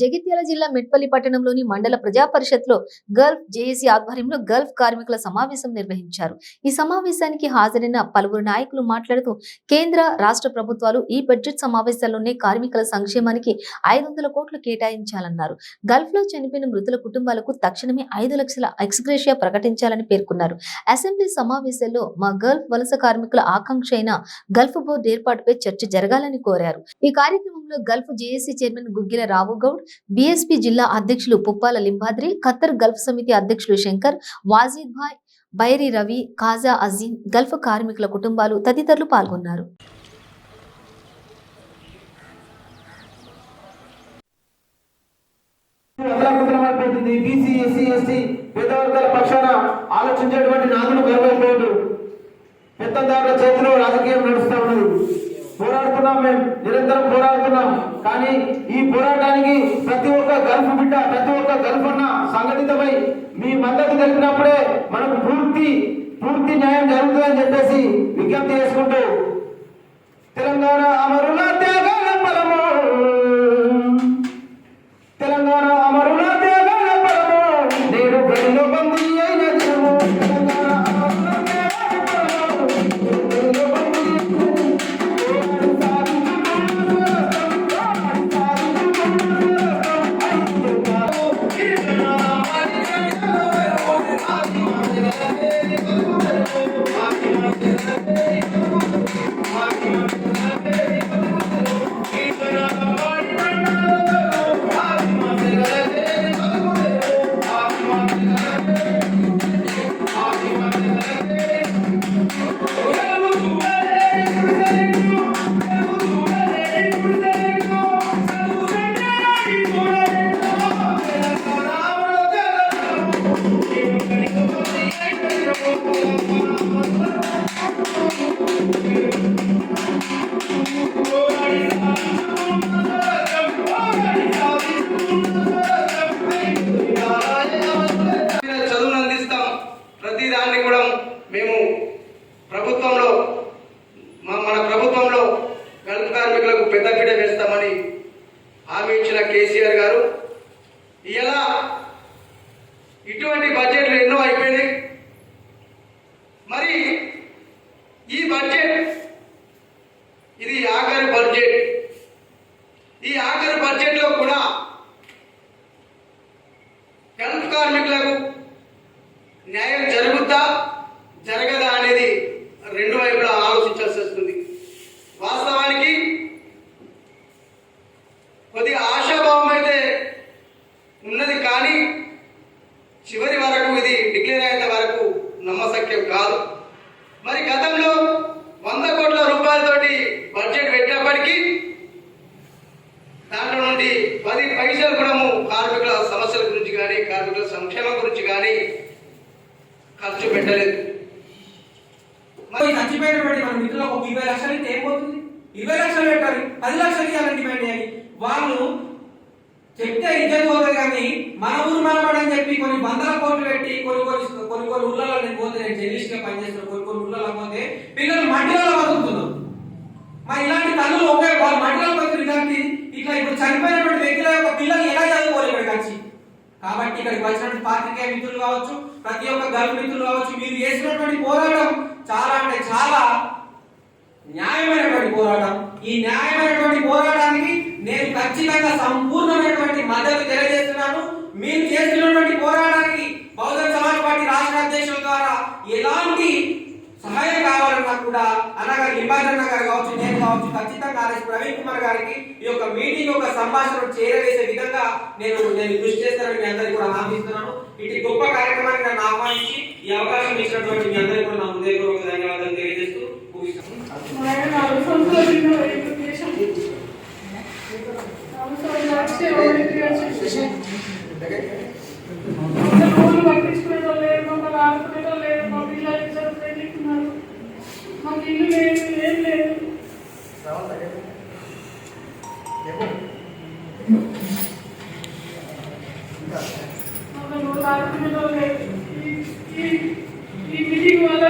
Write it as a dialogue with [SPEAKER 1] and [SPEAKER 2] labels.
[SPEAKER 1] జగిత్యాల జిల్లా మెట్పల్లి పట్టణంలోని మండల ప్రజా పరిషత్లో గల్ఫ్ జేఏసీ ఆధ్వర్యంలో గల్ఫ్ కార్మికుల సమావేశం నిర్వహించారు. ఈ సమావేశానికి హాజరైన పలువురు నాయకులు మాట్లాడుతూ కేంద్ర రాష్ట్ర ప్రభుత్వాలు ఈ బడ్జెట్ సమావేశాల్లోనే కార్మికుల సంక్షేమానికి ఐదు వందల కోట్లు కేటాయించాలన్నారు. గల్ఫ్లో చనిపోయిన మృతుల కుటుంబాలకు తక్షణమే ఐదు లక్షల ఎక్స్గ్రేషియా ప్రకటించాలని పేర్కొన్నారు. అసెంబ్లీ సమావేశాల్లో మా గల్ఫ్ వలస కార్మికుల ఆకాంక్ష అయిన గల్ఫ్ బోర్డు ఏర్పాటుపై చర్చ జరగాలని కోరారు. ఈ కార్యక్రమంలో Gulf JAC chairman Guggila Rao Goud BSP జిల్లా అధ్యక్షులు పుప్పాల లింబాద్రి ఖత్తర్ గల్ఫ్ సమితి అధ్యక్షులు శంకర్ వాజీద్ భాయ్ బైరి రవి ఖాజా అజీం గల్ఫ్ కార్మికుల కుటుంబాలు తదితరులు పాల్గొన్నారు.
[SPEAKER 2] అయిపోతుంది బీసీ ఎస్సీ ఎస్టీ పేద వర్గాల పక్షాన ఆలోచించేటువంటి నాదులు గర్వైపోయాడు. పెత్తందారుల చేతిలో రాజకీయం నడుస్తా ఉన్నది. మేము నిరంతరం పోరాడుతున్నాం. కానీ ఈ పోరాటానికి ప్రతి ఒక్క గల్ఫ్ బిడ్డ ప్రతి ఒక్క గల్ఫ్ అన్న సంఘటితమై మీ మద్దతు తెలిపినప్పుడే మనకు పూర్తి పూర్తి న్యాయం జరుగుతుందని చెప్పేసి విజ్ఞప్తి చేసుకుంటూ
[SPEAKER 3] చేస్తామని హామీ ఇచ్చిన కేసీఆర్ గారు. ఇలా ఇటువంటి బడ్జెట్లు ఎన్నో అయిపోయింది మరి ఈ బడ్జెట్ ఇది ఆఖరి బడ్జెట్. ఈ ఆఖరి బడ్జెట్లో కూడా గల్ఫ్ కార్మికులకు నమ్మశక్యం కాదు. మరి గతంలో వంద కోట్ల రూపాయలతోటి బడ్జెట్ పెట్టినప్పటికీ దాంట్లో నుండి పది పైసలు కూడా కార్మికుల సమస్యల గురించి కానీ కార్మికుల సంక్షేమం గురించి కానీ ఖర్చు పెట్టలేదు.
[SPEAKER 4] మరి చచ్చిపోయినటువంటి మన మిత్రులకు ఒక ఇరవై లక్షలు అయితే ఏమవుతుంది ఇరవై లక్షలు పెట్టాలి. పది లక్షలు ఇవ్వాలని డిమాండ్ చేయాలి వాళ్ళు చెప్తే ఇద్దరు పోతారు కానీ మన ఊరు కొన్ని వందల కోట్లు పెట్టి కొన్ని కొన్ని కొన్ని కొన్ని ఊళ్ళలో నేను పోతే నేను జర్నలిస్ట్గా పనిచేస్తున్న కొన్ని కొన్ని ఊళ్ళలో పోతే పిల్లలు మట్టిలో బతుకుతున్నారు. మరి ఇలాంటి తల్లులు ఒకే వాళ్ళు మట్టిలో బతుకులు ఇలాంటి ఇట్లా ఇప్పుడు చనిపోయినటువంటి వ్యక్తుల యొక్క పిల్లలు ఎలా చదువుకోవాలి ఇక్కడికి వచ్చి? కాబట్టి ఇక్కడికి వచ్చినటువంటి పాత్రికేయ మిత్రులు కావచ్చు ప్రతి ఒక్క గల్ మిత్రులు కావచ్చు మీరు చేసినటువంటి పోరాటం చాలా అంటే చాలా న్యాయమైనటువంటి పోరాటం. ఈ న్యాయమైనటువంటి పోరాటానికి నేను ఖచ్చితంగా సంపూర్ణమైనటువంటి మద్దతు తెలియజేస్తున్నాను. మీరు చేసినటువంటి పోరాటానికి బహుజన సమాజ్ పార్టీ రాష్ట్ర అధ్యక్షుల ద్వారా ఎలాంటి సహాయం కావాలన్నా కూడా అనగా నిబంధన గారు కావచ్చు నేను కావచ్చు ఖచ్చితంగా ఆర్ఎస్ ప్రవీణ్ కుమార్ గారికి ఈ యొక్క మీటింగ్ యొక్క సంభాషణ చేరవేసే విధంగా నేను నేను కృషి చేస్తానని మీ అందరికీ కూడా హామీ ఇటు గొప్ప కార్యక్రమాన్ని నన్ను ఆహ్వానించి ఈ అవకాశం ఇచ్చినటువంటి మీ అందరికీ కూడా నా హృదయపూర్వక ధన్యవాదాలు తెలియజేస్తూ ముగిస్తాను
[SPEAKER 5] ఈ మీటింగ్ వల్ల